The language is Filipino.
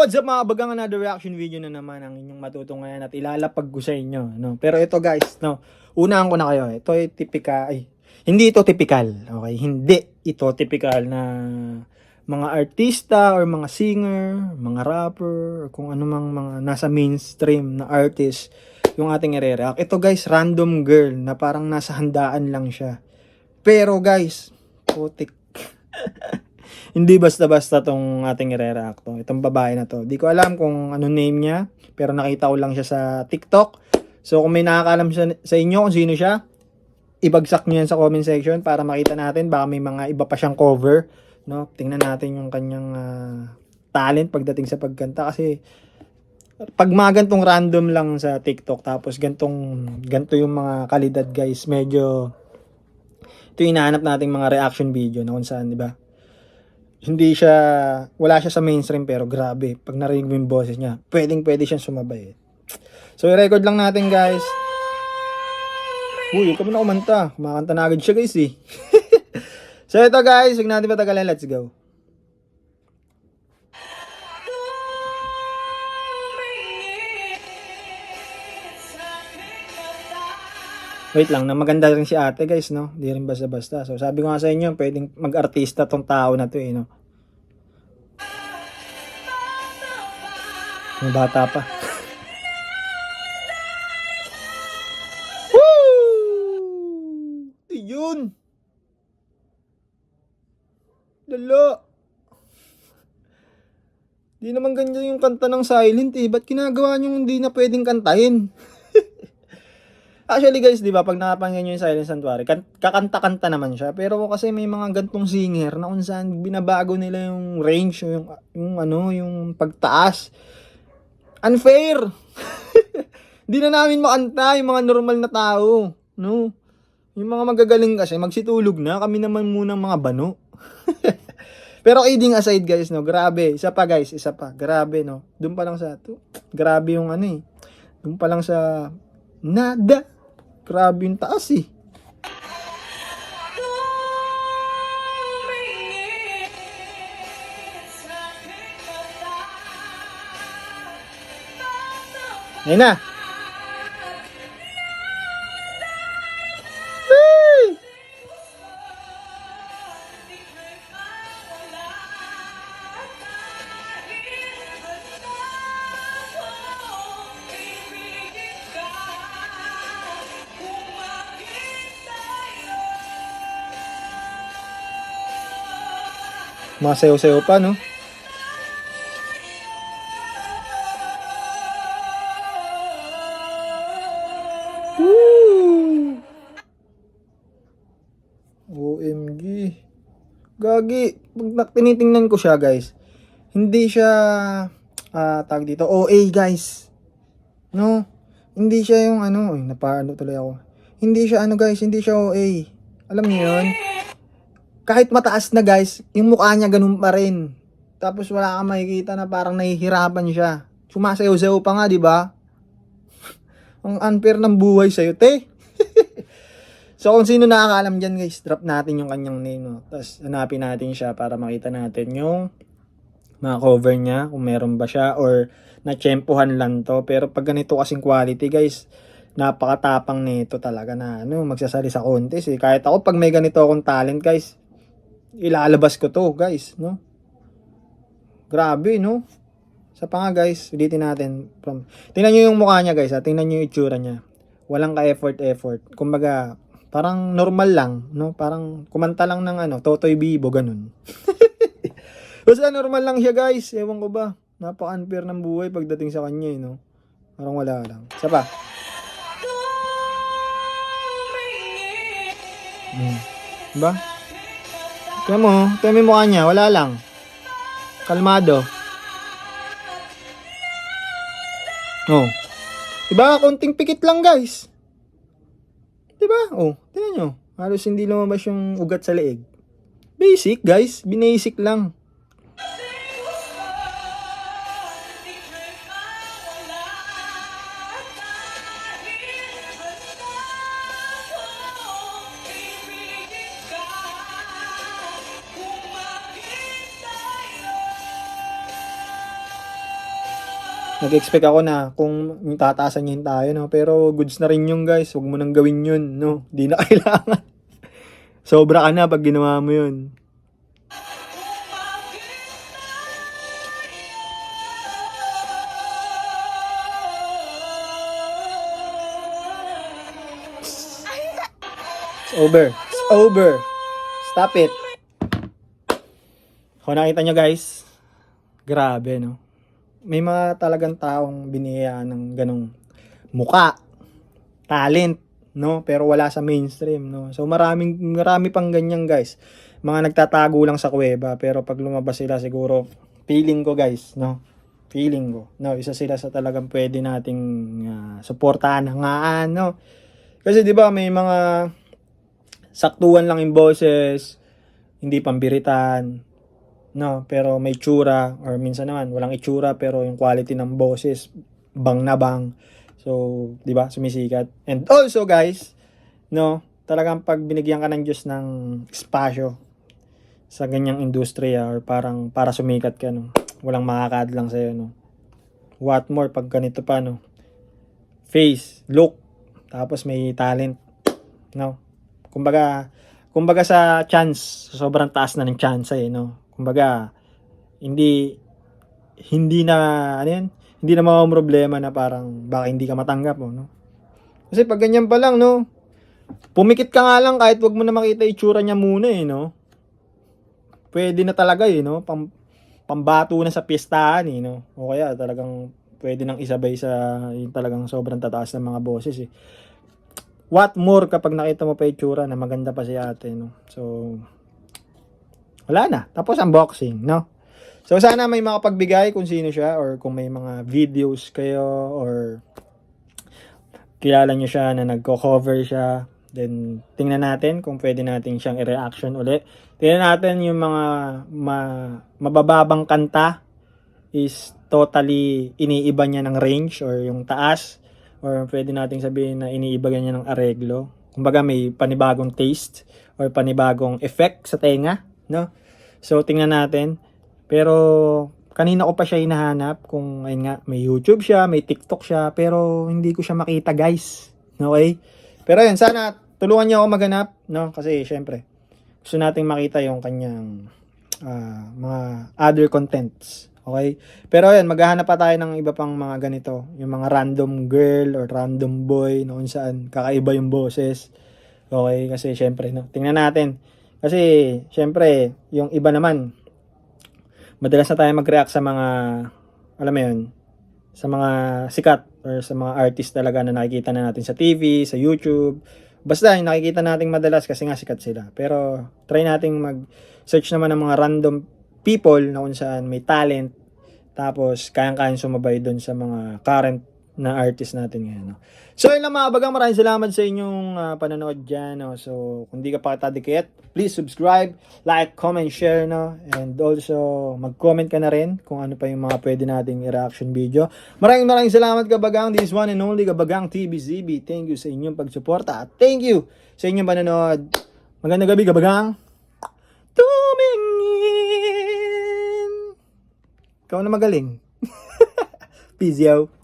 what's up mga bagang another reaction video na naman ang inyong matutungayan at ilalapag ko sa inyo. No? Pero ito guys, no, unahan ko na kayo. Ito ay typical, ay, hindi ito typical. Okay, hindi ito typical na mga artista or mga singer, mga rapper, or kung ano mang mga nasa mainstream na artist yung ating ire-react. Ito guys, random girl na parang nasa handaan lang siya. Pero guys, putik. Hindi basta-basta tong ating ire-react to. Itong babae na to. Di ko alam kung ano name niya, pero nakita ko lang siya sa TikTok. So kung may nakakaalam sa, sa inyo kung sino siya, ibagsak niyo yan sa comment section para makita natin baka may mga iba pa siyang cover, no? Tingnan natin yung kanyang ah, talent pagdating sa pagkanta kasi pag mga gantong random lang sa TikTok tapos gantong ganto yung mga kalidad guys, medyo ito yung hinahanap nating mga reaction video na kung saan, di ba? Hindi siya, wala siya sa mainstream pero grabe, pag narinig mo yung boses niya, pwedeng pwede siyang sumabay. eh. So, i-record lang natin guys. Uy, ikaw na kumanta. Kumakanta na agad siya guys eh. so, ito guys, huwag natin patagalan, let's go. Wait lang, na maganda rin si ate guys, no? Di rin basta-basta. So, sabi ko nga sa inyo, pwedeng mag-artista tong tao na to eh, no? May bata pa. Woo! Yun! Lalo! Di naman ganyan yung kanta ng silent eh. Ba't ginagawa nyo hindi na pwedeng kantahin? Actually guys, di ba, pag nakapangyan nyo yung Silent Sanctuary, kan- kakanta-kanta naman siya. Pero kasi may mga gantong singer na kung saan binabago nila yung range, yung, yung ano, yung pagtaas. Unfair! Di na namin makanta yung mga normal na tao. No? Yung mga magagaling kasi, magsitulog na. Kami naman munang mga bano. Pero kidding aside guys, no, grabe. Isa pa guys, isa pa. Grabe, no. Doon pa lang sa, to, grabe yung ano eh. Doon pa lang sa, nada. Grabe yung taas eh. Ayun na. Masayaw-sayaw pa, no? Gagi. Pag na- tinitingnan ko siya, guys, hindi siya, ah, tag dito, OA, guys. No? Hindi siya yung ano, ay, napaano tuloy ako. Hindi siya ano, guys, hindi siya OA. Alam niyo yun? Kahit mataas na, guys, yung mukha niya ganun pa rin. Tapos wala kang makikita na parang nahihirapan siya. Sumasayaw-sayaw pa nga, di ba? Ang unfair ng buhay sa'yo, te. So, kung sino nakakaalam dyan, guys, drop natin yung kanyang name. No? Tapos, hanapin natin siya para makita natin yung mga cover niya, kung meron ba siya, or na-tsempuhan lang to. Pero pag ganito kasing quality, guys, napakatapang nito talaga na ano, magsasali sa contest. Eh. Kahit ako, pag may ganito akong talent, guys, ilalabas ko to, guys, no? Grabe, no? Sa pa nga, guys, ulitin natin. From, tingnan nyo yung mukha niya, guys, ha? Tingnan nyo yung itsura niya. Walang ka-effort, effort. Kumbaga, parang normal lang, no? Parang kumanta lang ng ano, Totoy Bibo, ganun. Basta normal lang siya, guys. Ewan ko ba. Napaka-unfair ng buhay pagdating sa kanya, eh, no? Parang wala lang. Isa pa. Hmm. Diba? Tingnan mo, tingnan mo mukha niya, wala lang. Kalmado. Oh. Diba? Konting pikit lang, guys. Diba? Oh, tingnan nyo. Halos hindi lumabas yung ugat sa leeg. Basic, guys. Binasic lang. Nag-expect ako na kung tataasan niya tayo, no? Pero goods na rin yung guys. Huwag mo nang gawin yun, no? Di na kailangan. Sobra ka na pag ginawa mo yun. It's over. It's over. Stop it. Kung nakita nyo guys, grabe no. May mga talagang taong biniyayaan ng ganong muka, talent, no? Pero wala sa mainstream, no? So maraming marami pang ganyan guys. Mga nagtatago lang sa kuweba pero pag lumabas sila siguro feeling ko guys, no? Feeling ko. No, isa sila sa talagang pwede nating ah, suportahan, hangaan, no? Kasi 'di ba may mga saktuhan lang yung boses, hindi pambiritan, no? Pero may tsura or minsan naman walang itsura pero yung quality ng boses bang na bang. So, 'di ba? Sumisikat. And also, guys, no, talagang pag binigyan ka ng Diyos ng espasyo sa ganyang industriya or parang para sumikat ka, no. Walang makakadlang sa no. What more pag ganito pa, no. Face, look, tapos may talent, no. Kumbaga, kumbaga sa chance, sobrang taas na ng chance eh, no. Kumbaga, hindi hindi na ano yan, hindi na mga problema na parang baka hindi ka matanggap mo, no. Kasi pag ganyan pa lang, no, pumikit ka nga lang kahit wag mo na makita itsura niya muna eh, no. Pwede na talaga eh, no. Pam, pambato na sa pistahan eh, no. O kaya talagang pwede nang isabay sa yung talagang sobrang tataas ng mga boses eh. What more kapag nakita mo pa itsura na maganda pa si ate, no. So, wala na. Tapos unboxing, no. So sana may makapagbigay kung sino siya or kung may mga videos kayo or kilala nyo siya na nagko-cover siya. Then tingnan natin kung pwede natin siyang i-reaction uli. Tingnan natin yung mga ma- mabababang kanta is totally iniiba niya ng range or yung taas or pwede nating sabihin na iniiba niya ng areglo. Kumbaga may panibagong taste or panibagong effect sa tenga, no? So tingnan natin. Pero kanina ko pa siya hinahanap kung ayun nga may YouTube siya, may TikTok siya, pero hindi ko siya makita, guys. Okay? Pero yun, sana tulungan niyo ako maghanap, no? Kasi syempre, gusto nating makita yung kanyang ah, mga other contents. Okay? Pero yun, maghahanap pa tayo ng iba pang mga ganito. Yung mga random girl or random boy kung saan kakaiba yung boses. Okay? Kasi syempre, no? tingnan natin. Kasi syempre, yung iba naman, madalas na tayo mag-react sa mga, alam mo yun, sa mga sikat or sa mga artist talaga na nakikita na natin sa TV, sa YouTube. Basta yung nakikita natin madalas kasi nga sikat sila. Pero try nating mag-search naman ng mga random people na kung saan may talent tapos kayang-kayang sumabay doon sa mga current na artist natin ngayon. No? So yun lang mga bagang, maraming salamat sa inyong ah, panonood dyan. No? So kung di ka pa katadikit, please subscribe, like, comment, share. No? And also mag-comment ka na rin kung ano pa yung mga pwede nating reaction video. Maraming maraming salamat kabagang. This is one and only kabagang TBZB. Thank you sa inyong pagsuporta. Thank you sa inyong panonood. Magandang gabi kabagang. Tumingin. Ikaw na magaling. Peace out.